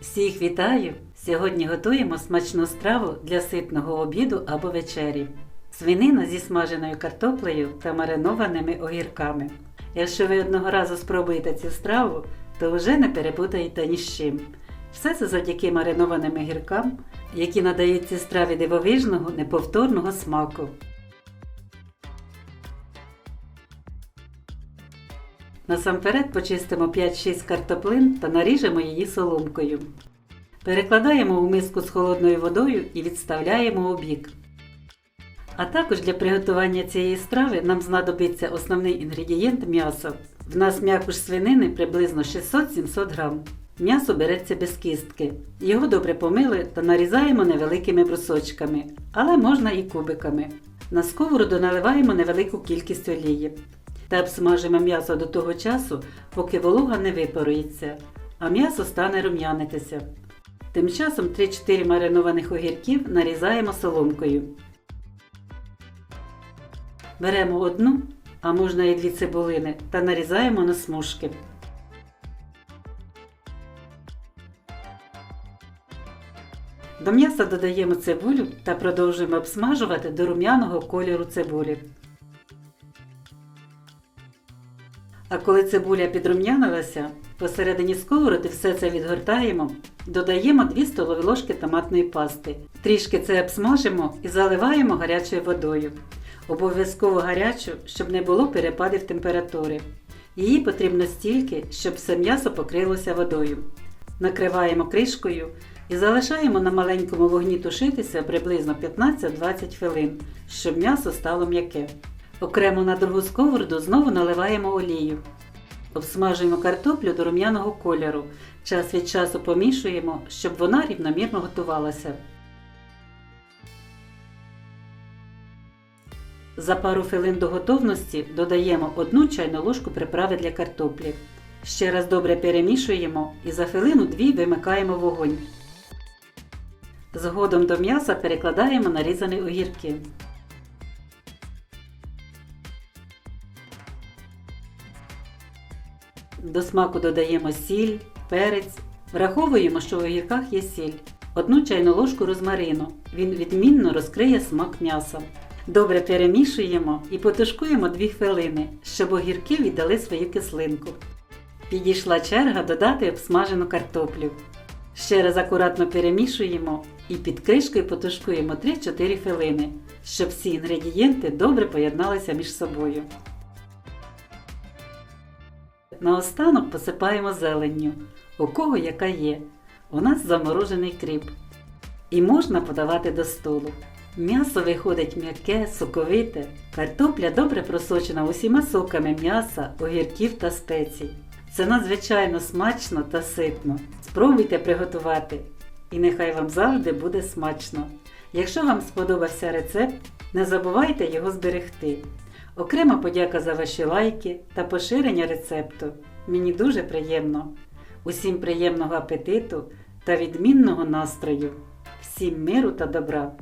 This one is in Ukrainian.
Всіх вітаю! Сьогодні готуємо смачну страву для ситного обіду або вечері. Свинина зі смаженою картоплею та маринованими огірками. Якщо ви одного разу спробуєте цю страву, то вже не перепутаєте ні з чим. Все це завдяки маринованим огіркам, які надають цій страві дивовижного, неповторного смаку. Насамперед почистимо 5-6 картоплин та наріжемо її соломкою. Перекладаємо у миску з холодною водою і відставляємо у бік. А також для приготування цієї страви нам знадобиться основний інгредієнт м'ясо. В нас м'якуш свинини приблизно 600-700 грам. М'ясо береться без кістки. Його добре помили та нарізаємо невеликими брусочками, але можна і кубиками. На сковороду наливаємо невелику кількість олії та обсмажимо м'ясо до того часу, поки волога не випарується, а м'ясо стане рум'янитися. Тим часом 3-4 маринованих огірків нарізаємо соломкою. Беремо одну, а можна і дві цибулини та нарізаємо на смужки. До м'яса додаємо цибулю та продовжуємо обсмажувати до рум'яного кольору цибулі. А коли цибуля підрум'янилася, посередині сковороди все це відгортаємо, додаємо 2 столові ложки томатної пасти. Трішки це обсмажимо і заливаємо гарячою водою. Обов'язково гарячу, щоб не було перепадів температури. Її потрібно стільки, щоб все м'ясо покрилося водою. Накриваємо кришкою і залишаємо на маленькому вогні тушитися приблизно 15-20 хвилин, щоб м'ясо стало м'яке. Окремо на другу сковороду знову наливаємо олію. Обсмажуємо картоплю до рум'яного кольору. Час від часу помішуємо, щоб вона рівномірно готувалася. За пару хвилин до готовності додаємо 1 чайну ложку приправи для картоплі. Ще раз добре перемішуємо і за хвилину-дві вимикаємо вогонь. Згодом до м'яса перекладаємо нарізані огірки. До смаку додаємо сіль, перець. Враховуємо, що в огірках є сіль. Одну чайну ложку розмарину. Він відмінно розкриє смак м'яса. Добре перемішуємо і потушкуємо 2 хвилини, щоб огірки віддали свою кислинку. Підійшла черга додати обсмажену картоплю. Ще раз акуратно перемішуємо і під кришкою потушкуємо 3-4 хвилини, щоб всі інгредієнти добре поєдналися між собою. Наостанок посипаємо зеленню, у кого яка є. У нас заморожений кріп. І можна подавати до столу. М'ясо виходить м'яке, соковите, картопля добре просочена усіма соками м'яса, огірків та спецій. Це надзвичайно смачно та ситно. Спробуйте приготувати, і нехай вам завжди буде смачно. Якщо вам сподобався рецепт, не забувайте його зберегти. Окрема подяка за ваші лайки та поширення рецепту. Мені дуже приємно. Усім приємного апетиту та відмінного настрою. Всім миру та добра!